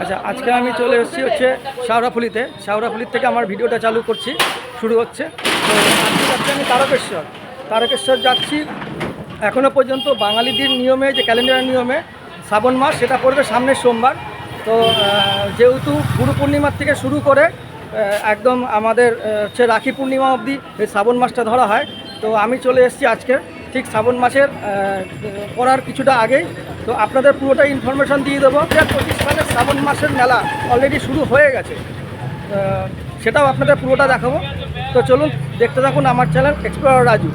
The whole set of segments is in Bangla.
আচ্ছা আজকে আমি চলে এসেছি হচ্ছে শাওরাফুলিতে। শাওরাফুলির থেকে আমার ভিডিওটা চালু করছি, শুরু হচ্ছে। তো আজকে যাচ্ছি আমি তারকেশ্বর। তারকেশ্বর যাচ্ছি এখনও পর্যন্ত বাঙালিদের নিয়মে, যে ক্যালেন্ডারের নিয়মে শ্রাবণ মাস, সেটা পড়বে সামনের সোমবার। তো যেহেতু গুরু পূর্ণিমার থেকে শুরু করে একদম আমাদের হচ্ছে রাখি পূর্ণিমা অবধি এই শ্রাবণ মাসটা ধরা হয়। তো আমি চলে এসেছি আজকে। ঠিক শ্রাবণ মাসের করার কিছুটা আগেই। তো আপনাদের পুরোটা ইনফরমেশান দিয়ে দেবো। হাজার পঁচিশ সালের শ্রাবণ মাসের মেলা অলরেডি শুরু হয়ে গেছে। সেটাও আপনাদের পুরোটা দেখাবো। তো চলুন, দেখতে থাকুন আমার চ্যানেল এক্সপ্লোরার রাজু।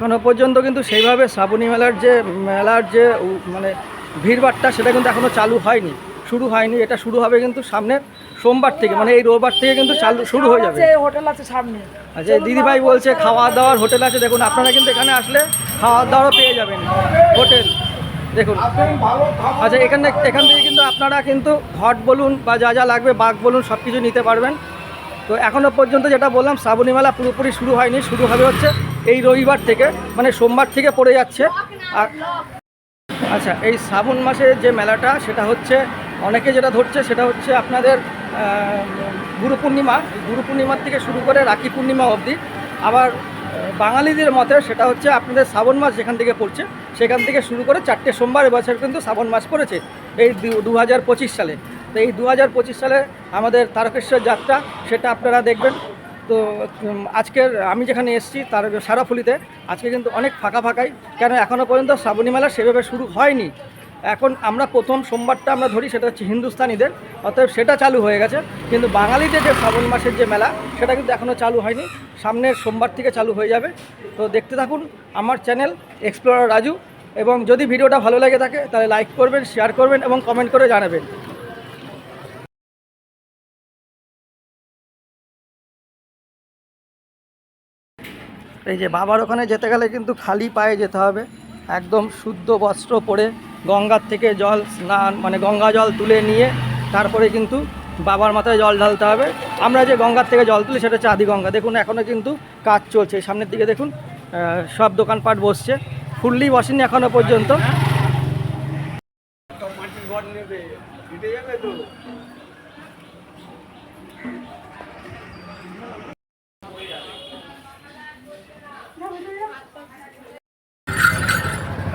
এখনও পর্যন্ত কিন্তু সেইভাবে শ্রাবণী মেলার যে মেলার যে মানে ভিড়ভাট্টা সেটা কিন্তু এখনও চালু হয়নি শুরু হয়নি। এটা শুরু হবে কিন্তু সামনের সোমবার থেকে মানে এই রোববার থেকে কিন্তু চালু শুরু হয়ে যাবে। হোটেল আছে সামনে। আচ্ছা দিদিভাই বলছে খাওয়া দাওয়ার হোটেল আছে দেখুন আপনারা কিন্তু এখানে আসলে খাওয়া দাওয়ারও পেয়ে যাবেন হোটেল। দেখুন আচ্ছা এখানে এখান থেকে কিন্তু আপনারা কিন্তু ঘট বলুন বা যা যা লাগবে বাঘ বলুন সব কিছু নিতে পারবেন। তো এখনও পর্যন্ত যেটা বললাম শ্রাবণী মেলা পুরোপুরি শুরু হয়নি শুরু হবে হচ্ছে এই রবিবার থেকে মানে সোমবার থেকে পড়ে যাচ্ছে। আর আচ্ছা এই শ্রাবণ মাসের যে মেলাটা, সেটা হচ্ছে, অনেকে যেটা ধরছে, সেটা হচ্ছে আপনাদের গুরু পূর্ণিমা। গুরু পূর্ণিমার থেকে শুরু করে রাখি পূর্ণিমা অবধি। আবার বাঙালিদের মতে সেটা হচ্ছে আপনাদের শ্রাবণ মাস যেখান থেকে পড়ছে, সেখান থেকে শুরু করে চারটে সোমবার এবছর কিন্তু শ্রাবণ মাস পড়েছে। এই দু হাজার পঁচিশ সালে। তো এই দু হাজার পঁচিশ সালে আমাদের তারকেশ্বর যাত্রা, সেটা আপনারা দেখবেন। তো আজকের আমি যেখানে এসেছি তার সারাফুলিতে, আজকে কিন্তু অনেক ফাঁকা ফাঁকাই। কেন এখনও পর্যন্ত শ্রাবণী মেলা সেভাবে শুরু হয়নি। এখন আমরা প্রথম সোমবারটা আমরা ধরি সেটা হচ্ছে হিন্দুস্তানিদের, অতএব সেটা চালু হয়ে গেছে। কিন্তু বাঙালিদের যে শ্রাবণ মাসের যে মেলা, সেটা কিন্তু এখনও চালু হয়নি। সামনের সোমবার থেকে চালু হয়ে যাবে। তো দেখতে থাকুন আমার চ্যানেল এক্সপ্লোরার রাজু। এবং যদি ভিডিওটা ভালো লাগে থাকে, তাহলে লাইক করবেন, শেয়ার করবেন এবং কমেন্ট করে জানাবেন। এই যে বাবার ওখানে যেতে গেলে কিন্তু খালি পায়ে যেতে হবে। একদম শুদ্ধ বস্ত্র পরে গঙ্গার থেকে জল স্নান মানে গঙ্গা জল তুলে নিয়ে তারপরে কিন্তু বাবার মাথায় জল ঢালতে হবে। আমরা যে গঙ্গার থেকে জল তুলি সেটা হচ্ছে গঙ্গা। দেখুন এখনও কিন্তু কাজ চলছে। সামনের দিকে দেখুন সব দোকানপাট বসছে। ফুললি বসেনি এখনও পর্যন্ত।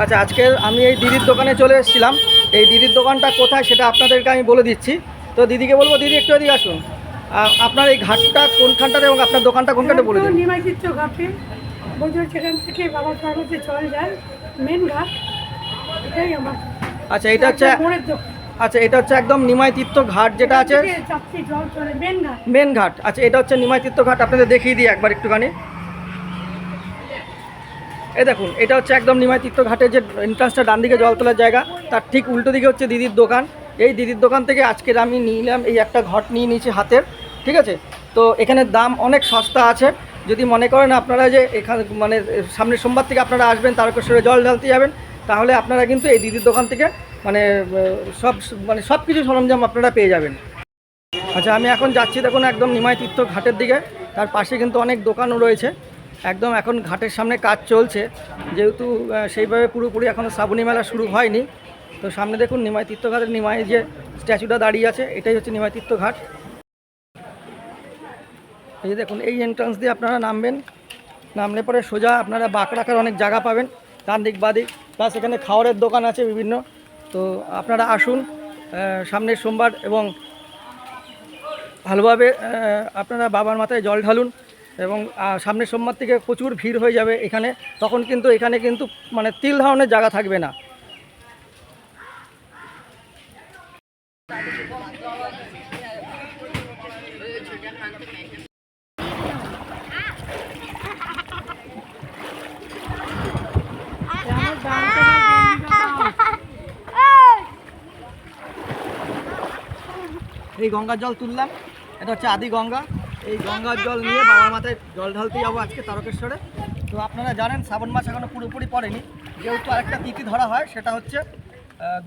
আচ্ছা আজকে আমি এই দিদির দোকানে চলে এসেছিলাম। এই দিদির দোকানটা কোথায় সেটা আপনাদেরকে আমি বলে দিচ্ছি। তো দিদিকে বলব দিদি একটু এদিকে আসুন। আপনার এই ঘাটটা কোনখানটাতে এবং আপনার দোকানটা কোনখানটা বলে দিন। নিমাইচিত্র ঘাটে। বজর সেখান থেকে বাবা ফার্মেসি চল যায়। মেন ঘাট। এটাই আমার। আচ্ছা এটা হচ্ছে আচ্ছা এটা হচ্ছে একদম নিমাইতীর্থ ঘাট যেটা আছে। মেন মেন ঘাট। আচ্ছা এটা হচ্ছে নিমাইতীর্থ ঘাট। আপনাদের দেখিয়ে দিই একবার একটুখানি। এই দেখুন, এটা হচ্ছে একদম নিমাইতীর্থ ঘাটের যে এন্ট্রান্সটা ডান দিকে জল তোলার জায়গা। তার ঠিক উল্টো দিকে হচ্ছে দিদির দোকান। এই দিদির দোকান থেকে আজকের আমি নিলাম এই একটা ঘট নিয়ে নিয়েছি হাতের, ঠিক আছে? তো এখানে দাম অনেক সস্তা আছে। যদি মনে করেন আপনারা যে এখানে মানে সামনের সোমবার থেকে আপনারা আসবেন, তারকেশ্বরে জল ঢালতে যাবেন, তাহলে আপনারা কিন্তু এই দিদির দোকান থেকে মানে সব মানে সব কিছু সরঞ্জাম আপনারা পেয়ে যাবেন। আচ্ছা আমি এখন যাচ্ছি দেখুন একদম নিমাই তীর্থ ঘাটের দিকে। তার পাশে কিন্তু অনেক দোকানও রয়েছে। একদম এখন ঘাটের সামনে কাজ চলছে। যেহেতু সেইভাবে পুরোপুরি এখনও শ্রাবণী মেলা শুরু হয়নি। তো সামনে দেখুন নিমাই তীর্থ ঘাটের নিমাই যে স্ট্যাচুটা দাঁড়িয়ে আছে, এটাই হচ্ছে নিমাই তীর্থ ঘাট এই যে দেখুন, এই এন্ট্রান্স দিয়ে আপনারা নামবেন। নামলে পরে সোজা আপনারা বাঁক রাখার অনেক জায়গা পাবেন। ডান দিক বাদিক প্লাস এখানে খাওয়ারের দোকান আছে বিভিন্ন। তো আপনারা আসুন সামনের সোমবার এবং ভালোভাবে আপনারা বাবার মাথায় জল ঢালুন। এবং সামনের সোমবার থেকে প্রচুর ভিড় হয়ে যাবে এখানে। তখন কিন্তু এখানে কিন্তু মানে তিল ধরনের জায়গা থাকবে না। এই গঙ্গার জল তুললাম। এটা হচ্ছে আদি গঙ্গা। এই গঙ্গার জল নিয়ে বাবার মাথায় জল ঢালতে যাব আজকে তারকেশ্বরে। তো আপনারা জানেন, শ্রাবণ মাস এখনও পুরোপুরি পড়েনি। যেহেতু আরেকটা তিথি ধরা হয়, সেটা হচ্ছে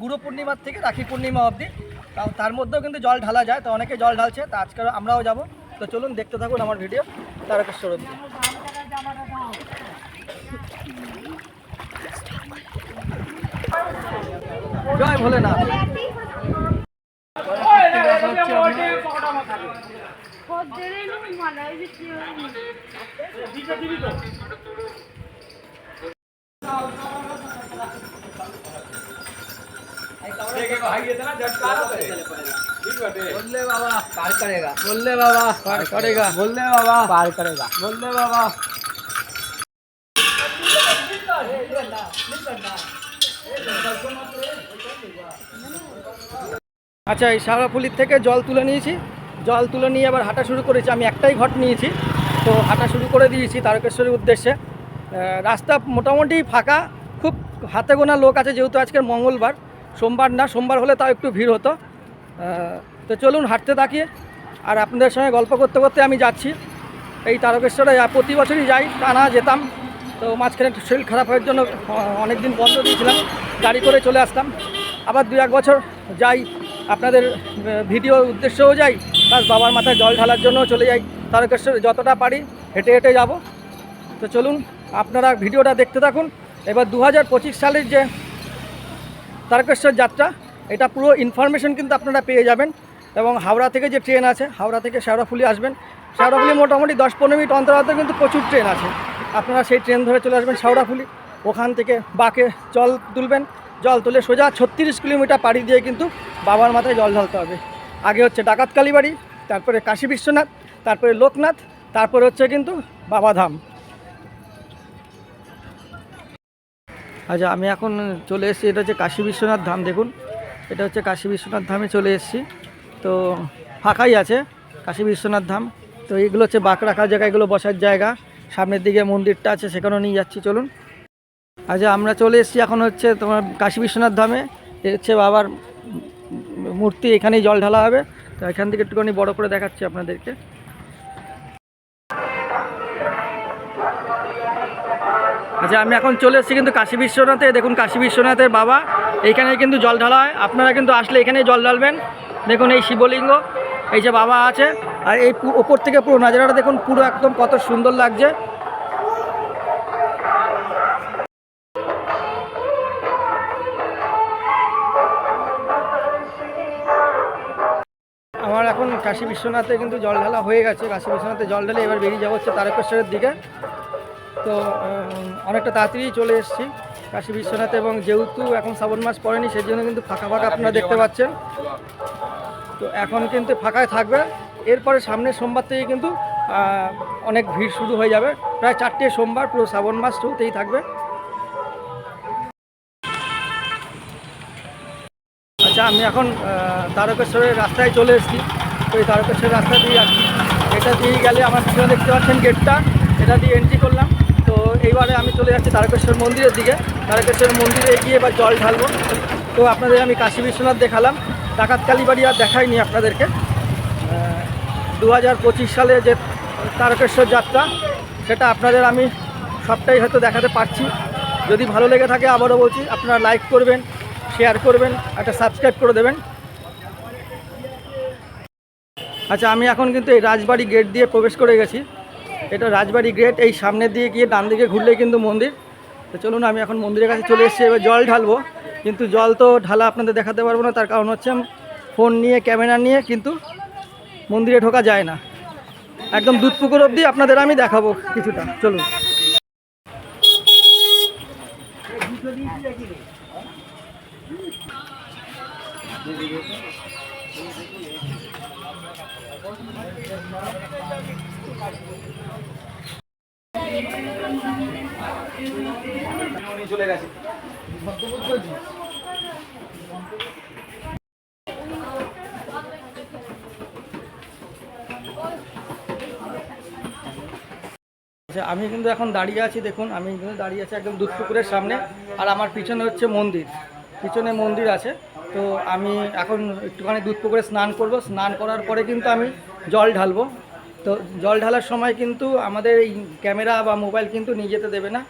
গুরু পূর্ণিমার থেকে রাখি পূর্ণিমা অবধি। তাও তার মধ্যেও কিন্তু জল ঢালা যায়, তো অনেকে জল ঢালছে, তো আজকে আমরাও যাব। তো চলুন, দেখতে থাকুন আমার ভিডিও, তারকেশ্বর অবধি। জয় ভোলেনাথ। बोलले बाबा पार करेगा बोलले बाबा पार करेगा बोलले बाबा पार करेगा बोलले बाबा আচ্ছা এই সারাফুলির থেকে জল তুলে নিয়েছি জল তুলে নিয়ে আবার হাঁটা শুরু করেছি। আমি একটাই ঘট নিয়েছি। তো হাঁটা শুরু করে দিয়েছি তারকেশ্বরের উদ্দেশ্যে। রাস্তা মোটামুটি ফাঁকা। খুব হাতে গোনা লোক আছে যেহেতু আজকের মঙ্গলবার। সোমবার না, সোমবার হলে তাও একটু ভিড় হতো। তো চলুন হাঁটতে থাকি আর আপনাদের সঙ্গে গল্প করতে করতে আমি যাচ্ছি। এই তারকেশ্বরে প্রতি বছরই যাই। টানা যেতাম। তো মাঝখানে শরীর খারাপ হওয়ার জন্য অনেক দিন বন্ধ দিয়েছিলাম। গাড়ি করে চলে আসতাম। আবার দু এক বছর যাই। আপনাদের ভিডিওর উদ্দেশ্যেও যাই। প্লাস বাবার মাথায় জল ঢালার জন্যও চলে যাই। তারকেশ্বরে যতটা পারি হেঁটে হেঁটে যাব। তো চলুন, আপনারা ভিডিওটা দেখতে থাকুন। এবার দু হাজার পঁচিশ সালের যে তারকেশ্বর যাত্রা, এটা পুরো ইনফরমেশন কিন্তু আপনারা পেয়ে যাবেন। এবং হাওড়া থেকে যে ট্রেন আছে, হাওড়া থেকে শেওড়াফুলি আসবেন। শেওড়াফুলি মোটামুটি দশ পনেরো মিনিট অন্তর অন্তর কিন্তু প্রচুর ট্রেন আছে। আপনারা সেই ট্রেন ধরে চলে আসবেন শেওড়াফুলি ওখান থেকে বাকে জল তুলবেন। জল তুলে সোজা ছত্রিশ কিলোমিটার পাড়ি দিয়ে কিন্তু বাবার মাথায় জল ঢালতে হবে। আগে হচ্ছে ডাকাত কালীবাড়ি, তারপরে কাশী বিশ্বনাথ, তারপরে লোকনাথ, তারপরে হচ্ছে কিন্তু বাবাধাম আচ্ছা আমি এখন চলে এসেছি, এটা হচ্ছে কাশী বিশ্বনাথ ধাম, দেখুন। এটা হচ্ছে কাশী বিশ্বনাথ ধামে চলে এসেছি। তো ফাঁকাই আছে কাশী বিশ্বনাথ ধাম। তো এইগুলো হচ্ছে বাঁক রাখার জায়গা, এগুলো বসার জায়গা। সামনের দিকে মন্দিরটা আছে, সেখানেও নিয়ে যাচ্ছি, চলুন। আচ্ছা আমরা চলে এসেছি এখন হচ্ছে তোমার কাশী বিশ্বনাথ ধামে। হচ্ছে বাবার মূর্তি এখানেই জল ঢালা হবে। তো এখান থেকে একটুখানি বড় করে দেখাচ্ছি আপনাদেরকে। আচ্ছা আমি এখন চলে এসেছি কিন্তু কাশী বিশ্বনাথে। দেখুন, কাশী বিশ্বনাথের বাবা এইখানে কিন্তু জল ঢালা হয়। আপনারা কিন্তু আসলে এখানেই জল ঢালবেন। দেখুন, এই শিবলিঙ্গ, এই যে বাবা আছে। আর এই ওপর থেকে পুরো নাজারাটা দেখুন, পুরো একদম কত সুন্দর লাগছে। কাশী বিশ্বনাথে কিন্তু জল ঢালা হয়ে গেছে। কাশী বিশ্বনাথে জল ঢালে এবার বেরিয়ে যাব হচ্ছে তারকেশ্বরের দিকে। তো অনেকটা তাড়াতাড়ি চলে এসেছি কাশী বিশ্বনাথ এবং যেহেতু এখন শ্রাবণ মাস পড়েনি, সেই জন্য কিন্তু ফাঁকা ফাঁকা আপনারা দেখতে পাচ্ছেন। তো এখন কিন্তু ফাঁকায় থাকবে। এরপরে সামনের সোমবার থেকে কিন্তু অনেক ভিড় শুরু হয়ে যাবে। প্রায় চারটে সোমবার, পুরো শ্রাবণ মাস চলতেই থাকবে। আচ্ছা আমি এখন তারকেশ্বরের রাস্তায় চলে এসেছি। তো এই তারকেশ্বরের রাস্তা দিয়ে যাচ্ছি এটা দিয়ে গেলে আমার পিছনে দেখতে পাচ্ছেন গেটটা। এটা দিয়ে এন্ট্রি করলাম। তো এইবারে আমি চলে যাচ্ছি তারকেশ্বর মন্দিরের দিকে। তারকেশ্বর মন্দিরে গিয়ে এবার জল ঢালবো। তো আপনাদের আমি কাশী বিশ্বনাথ দেখালাম। ডাকাত কালীবাড়ি আর দেখাইনি আপনাদেরকে। দু হাজার পঁচিশ সালে যে তারকেশ্বর যাত্রা, সেটা আপনাদের আমি সবটাই হয়তো দেখাতে পারছি। যদি ভালো লেগে থাকে আবারও বলছি, আপনারা লাইক করবেন শেয়ার করবেন, একটা সাবস্ক্রাইব করে দেবেন। আচ্ছা আমি এখন কিন্তু এই রাজবাড়ি গেট দিয়ে প্রবেশ করে গেছি। এটা রাজবাড়ি গেট এই সামনের দিকে গিয়ে ডান দিকে ঘুরলেই কিন্তু মন্দির। তো চলুন, আমি এখন মন্দিরের কাছে চলে এসেছি, এবার জল ঢালবো। কিন্তু জল তো ঢালা আপনাদের দেখাতে পারব না, তার কারণ হচ্ছে ফোন নিয়ে ক্যামেরা নিয়ে কিন্তু মন্দিরে ঢোকা যায় না। একদম দুধ পুকুর অবধি আপনাদের আমি দেখাবো কিছুটা। চলুন। আচ্ছা আমি কিন্তু এখন দাঁড়িয়ে আছি, দেখুন, আমি কিন্তু দাঁড়িয়ে আছি একদম দুধ পুকুরের সামনে, আর আমার পিছনে হচ্ছে মন্দির। পিছনে মন্দির আছে। তো আমি এখন একটুখানি দুধ পুকুরে স্নান করব। স্নান করার পরে কিন্তু আমি জল ঢালবো। তো জল ঢালার সময় কিন্তু আমাদের এই ক্যামেরা বা মোবাইল কিন্তু নিয়ে যেতে দেবে না।